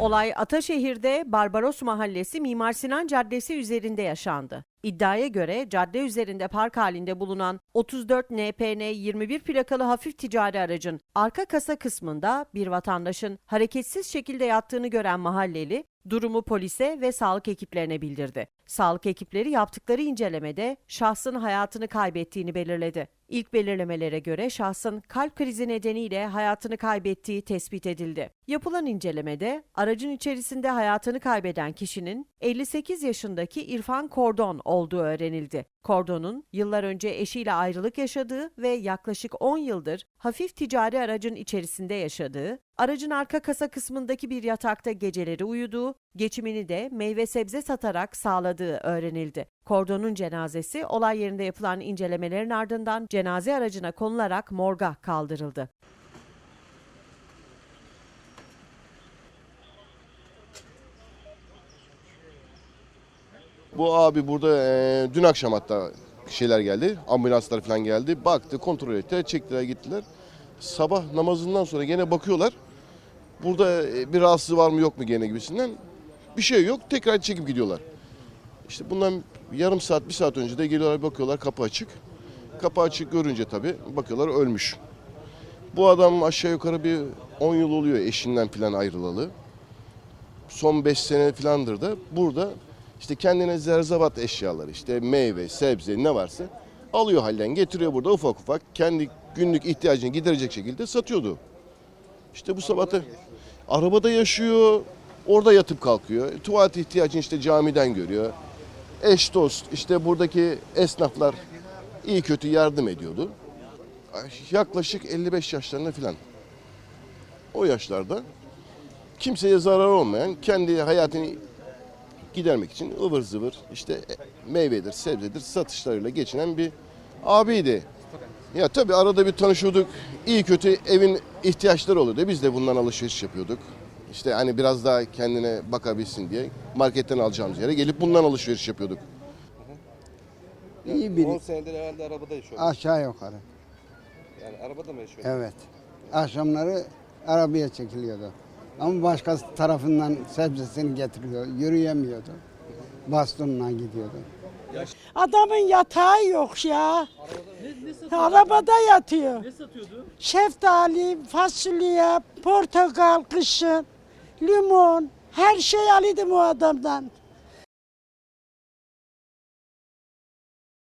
Olay Ataşehir'de Barbaros Mahallesi Mimar Sinan Caddesi üzerinde yaşandı. İddiaya göre cadde üzerinde park halinde bulunan 34 NPN 21 plakalı hafif ticari aracın arka kasa kısmında bir vatandaşın hareketsiz şekilde yattığını gören mahalleli durumu polise ve sağlık ekiplerine bildirdi. Sağlık ekipleri yaptıkları incelemede şahsın hayatını kaybettiğini belirledi. İlk belirlemelere göre şahsın kalp krizi nedeniyle hayatını kaybettiği tespit edildi. Yapılan incelemede aracın içerisinde hayatını kaybeden kişinin 58 yaşındaki İrfan Kordon olduğu öğrenildi. Kordon'un yıllar önce eşiyle ayrılık yaşadığı ve yaklaşık 10 yıldır hafif ticari aracın içerisinde yaşadığı, aracın arka kasa kısmındaki bir yatakta geceleri uyuduğu, geçimini de meyve sebze satarak sağladığı öğrenildi. Kordon'un cenazesi olay yerinde yapılan incelemelerin ardından cenaze aracına konularak morga kaldırıldı. Bu abi burada e, dün akşam hatta şeyler geldi. Ambulanslar falan geldi. Baktı, kontrol etti, çektiler gittiler. Sabah namazından sonra gene bakıyorlar. Burada e, bir rahatsızlığı var mı yok mu gene gibisinden. Bir şey yok. Tekrar çekip gidiyorlar. İşte bundan yarım saat, bir saat önce de geliyorlar bakıyorlar kapı açık. Kapı açık görünce tabii bakıyorlar ölmüş. Bu adam aşağı yukarı bir 10 yıl oluyor eşinden falan ayrılalı. Son 5 sene falandır da burada işte kendine zerzevat eşyaları işte meyve, sebze ne varsa alıyor halden getiriyor burada ufak ufak kendi günlük ihtiyacını giderecek şekilde satıyordu. İşte bu sabah da arabada yaşıyor, orada yatıp kalkıyor. Tuvalet ihtiyacını işte camiden görüyor. Eş dost işte buradaki esnaflar iyi kötü yardım ediyordu. Yaklaşık 55 yaşlarında filan. O yaşlarda kimseye zarar olmayan kendi hayatını gidermek için ıvır zıvır işte meyvedir, sebzedir satışlarıyla geçinen bir abiydi. Ya tabii arada bir tanışıyorduk. İyi kötü evin ihtiyaçları oluyordu. Biz de bundan alışveriş yapıyorduk. İşte hani biraz daha kendine bakabilsin diye marketten alacağımız yere gelip bundan alışveriş yapıyorduk. İyi 10 biri. senedir herhalde arabada yaşıyor. Aşağı yukarı. Yani arabada mı yaşıyor? Evet. Akşamları arabaya çekiliyordu. Ama başkası tarafından sebzesini getiriyor. Yürüyemiyordu. Bastonla gidiyordu. Adamın yatağı yok ya. Arabada yatıyor. Ne satıyordu? Şeftali, fasulye, portakal kışın, limon, her şey alıyordum o adamdan.